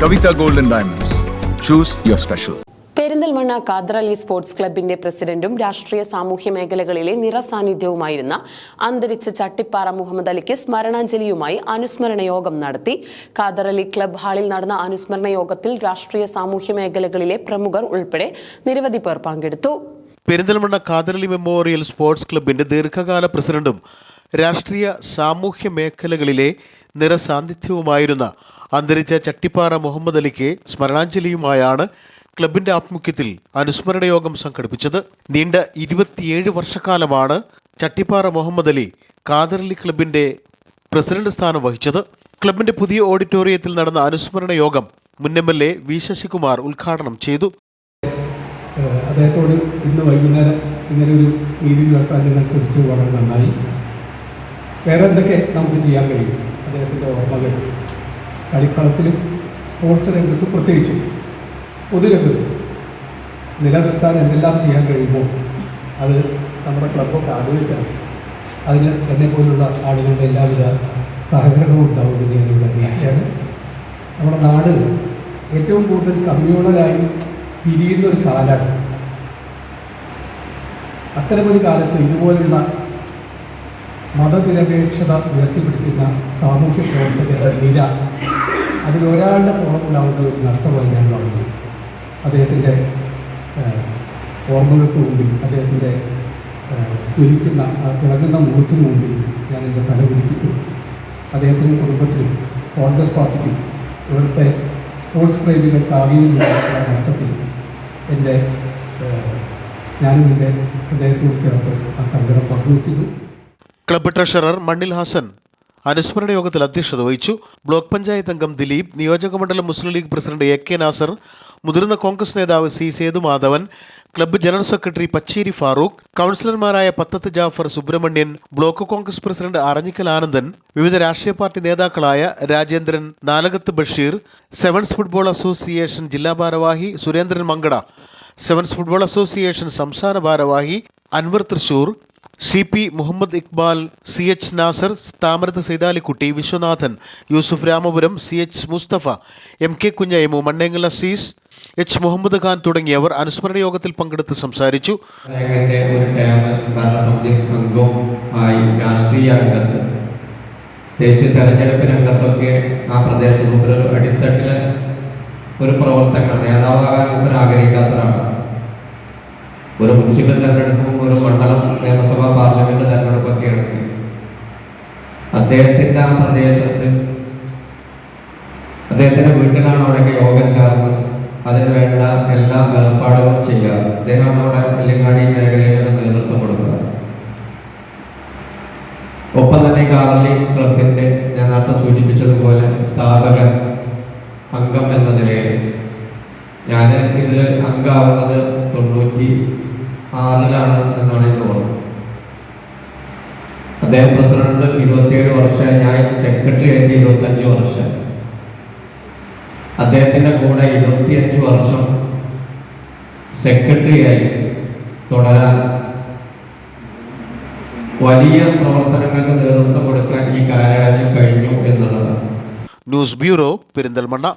Kavita golden diamonds Diamonds. Your special special. Perinthalmanna Kadrali sports ക്ലബിന്റെ പ്രസിഡന്റും രാഷ്ട്രീയ സാമൂഹ്യ മേഖലകളിലെ നിറസാന്നിധ്യവുമായിരുന്ന അന്തരിച്ച ചട്ടിപ്പാറ മുഹമ്മദ് അലിക്ക് സ്മരണാഞ്ജലിയുമായി അനുസ്മരണ യോഗം നടത്തി കാദറലി ക്ലബ് ഹാളിൽ നടന്ന അനുസ്മരണ യോഗത്തിൽ രാഷ്ട്രീയ സാമൂഹ്യ മേഖലകളിലെ പ്രമുഖർ ഉൾപ്പെടെ നിരവധി പേർ പങ്കെടുത്തു പെരിന്തൽമണ്ണ കാദറലി മെമ്മോറിയൽ സ്പോർട്സ് ക്ലബിന്റെ ദീർഘകാല പ്രസിഡന്റും രാഷ്ട്രീയ സാമൂഹ്യ മേഖലകളിലെ നിറസാന്നിധ്യവുമായിരുന്ന അന്തരിച്ച ചട്ടിപ്പാറ മുഹമ്മദ് അലിക്ക് സ്മരണാഞ്ജലിയുമായാണ് ക്ലബിന്റെ ആഭിമുഖ്യത്തിൽ അനുസ്മരണ യോഗം സംഘടിപ്പിച്ചത്. നീണ്ട ഇരുപത്തിയേഴ് വർഷക്കാലമാണ് ചട്ടിപ്പാറ മുഹമ്മദ് അലി കാദർലി ക്ലബിന്റെ പ്രസിഡന്റ് സ്ഥാനം വഹിച്ചത്. ക്ലബിന്റെ പുതിയ ഓഡിറ്റോറിയത്തിൽ നടന്ന അനുസ്മരണ യോഗം മുൻ M L A V Sasikumar ഉദ്ഘാടനം ചെയ്തു. അദ്ദേഹത്തോട് ഇന്ന് വൈകുന്നേരം ഇങ്ങനെ ഒരു മീറ്റിംഗ് നടത്താൻ നിങ്ങൾ വളരെ നന്നായി. വേറെ എന്തൊക്കെ നമുക്ക് ചെയ്യാൻ കഴിയും? അദ്ദേഹത്തിന്റെ ഓർമ്മകൾ കളിക്കളത്തിലും സ്പോർട്സ് രംഗത്തും പ്രത്യേകിച്ചും പൊതുരംഗത്തും നിലനിർത്താൻ എന്തെല്ലാം ചെയ്യാൻ കഴിയുമോ അത് നമ്മുടെ ക്ലബ്ബൊക്കെ ആലോചിക്കണം അതിന് എന്നെപ്പോലുള്ള ആളുകളുടെ എല്ലാവിധ സഹകരണവും ഉണ്ടാവുമെന്ന് ഞാനിവിടെ അറിയിക്കുകയാണ്. നമ്മുടെ നാട് ഏറ്റവും കൂടുതൽ കമ്മ്യൂണലായി പിരിയുന്ന ഒരു കാലമാണ് അത്തരമൊരു കാലത്ത് ഇതുപോലുള്ള മതനിരപേക്ഷത ഉയർത്തിപ്പിടിക്കുന്ന സാമൂഹ്യ പ്രവർത്തകരുടെ നില അതിലൊരാളുടെ പുറത്തുണ്ടാവുന്ന ഒരു നഷ്ടമായി ഞാൻ പറഞ്ഞു അദ്ദേഹത്തിന്റെ ഓർമ്മകൾക്ക് മുമ്പിൽ അദ്ദേഹത്തിന്റെ ജ്വലിക്കുന്ന തിളങ്ങുന്ന മുഖത്തിന് മുമ്പിൽ ഞാൻ എന്റെ തല കുടിപ്പിക്കും അദ്ദേഹത്തിനും കുടുംബത്തിനും കോൺഗ്രസ് പാർട്ടിക്കും ഇവിടുത്തെ സ്പോർട്സ് പ്രേമികൾക്ക് ആകെയുള്ള നഷ്ടത്തിൽ എന്റെ ഞാനും എന്റെ ഹൃദയത്തോട് ചേർത്ത് ആ സങ്കടം പങ്കുവയ്ക്കുന്നു ക്ലബ്ബ് ട്രഷറർ മണ്ണിൽ ഹാസൻ അനുസ്മരണ യോഗത്തിൽ അധ്യക്ഷത വഹിച്ചു. ബ്ലോക്ക് പഞ്ചായത്ത് അംഗം ദിലീപ് നിയോജകമണ്ഡലം Muslim League president A K Nasar മുതിർന്ന കോൺഗ്രസ് നേതാവ് C Sethu Madhavan club general secretary Pacheri Farooq കൗൺസിലർമാരായ പത്തത്ത് ജാഫർ സുബ്രഹ്മണ്യൻ ബ്ലോക്ക് കോൺഗ്രസ് പ്രസിഡന്റ് അറഞ്ഞിക്കൽ ആനന്ദൻ വിവിധ രാഷ്ട്രീയ പാർട്ടി നേതാക്കളായ Rajendran Nalakath Basheer sevens football association ജില്ലാ ഭാരവാഹി Surendran Mankada sevens football association സംസ്ഥാന ഭാരവാഹി Anwar Thrissur C P Muhammad Iqbal C H Nasar Thamarath Saithalikutty Viswanathan Yusuf Ramapuram C H Musthafa M K Kunhayamu Mannengal Azeez H Muhammad Khan തുടങ്ങിയവർ അനുസ്മരണ യോഗത്തിൽ പങ്കെടുത്ത് സംസാരിച്ചു. ദേശീയ തെരഞ്ഞെടുപ്പ് രംഗത്തൊക്കെ ആ പ്രദേശത്ത് ഒരു അടിത്തട്ടിലെ ഒരു പ്രവർത്തകനാണ് നേതാവാകാൻ ആഗ്രഹിക്കാത്ത ഒരാളാണ്. ഒരു മുനിസിപ്പൽ തെരഞ്ഞെടുപ്പും ഒരു മണ്ഡലം നിയമസഭാ പാർലമെന്റ് തെരഞ്ഞെടുപ്പൊക്കെ എടുക്കും അദ്ദേഹത്തിന്റെ ആ പ്രദേശത്ത് അദ്ദേഹത്തിന്റെ വീട്ടിലാണ് അവിടെയൊക്കെ യോഗം ചേർന്ന് അതിന് വേണ്ട എല്ലാ ഏർപ്പാടുകളും ചെയ്യുക. അദ്ദേഹം നമ്മുടെ നെല്ലിങ്ങാടി മേഖലയുടെ നേതൃത്വം കൊടുക്കുക. ഒപ്പം തന്നെ കാർലി ക്ലബിന്റെ ഞാൻ നേരത്തെ സൂചിപ്പിച്ചതുപോലെ സ്ഥാപക അംഗം എന്ന നിലയിൽ ഞാൻ ഇതിൽ അംഗമാവുന്നത് തൊണ്ണൂറ്റി ആറിലാണ് എന്നാണ് എനിക്ക് ഓർമ്മ. അദ്ദേഹം പ്രസിഡന്റ് ഇരുപത്തിയേഴ് വർഷം ഞാൻ സെക്രട്ടറി ആയിട്ട് ഇരുപത്തഞ്ച് വർഷം. അദ്ദേഹത്തിന്റെ കൂടെ ഇരുപത്തിയഞ്ച് വർഷം സെക്രട്ടറിയായി തുടരാൻ വലിയ പ്രവർത്തനങ്ങൾക്ക് നേതൃത്വം കൊടുക്കാൻ ഈ കാലയളവിൽ കഴിഞ്ഞു എന്നുള്ളതാണ്. News bureau Perinthalmanna.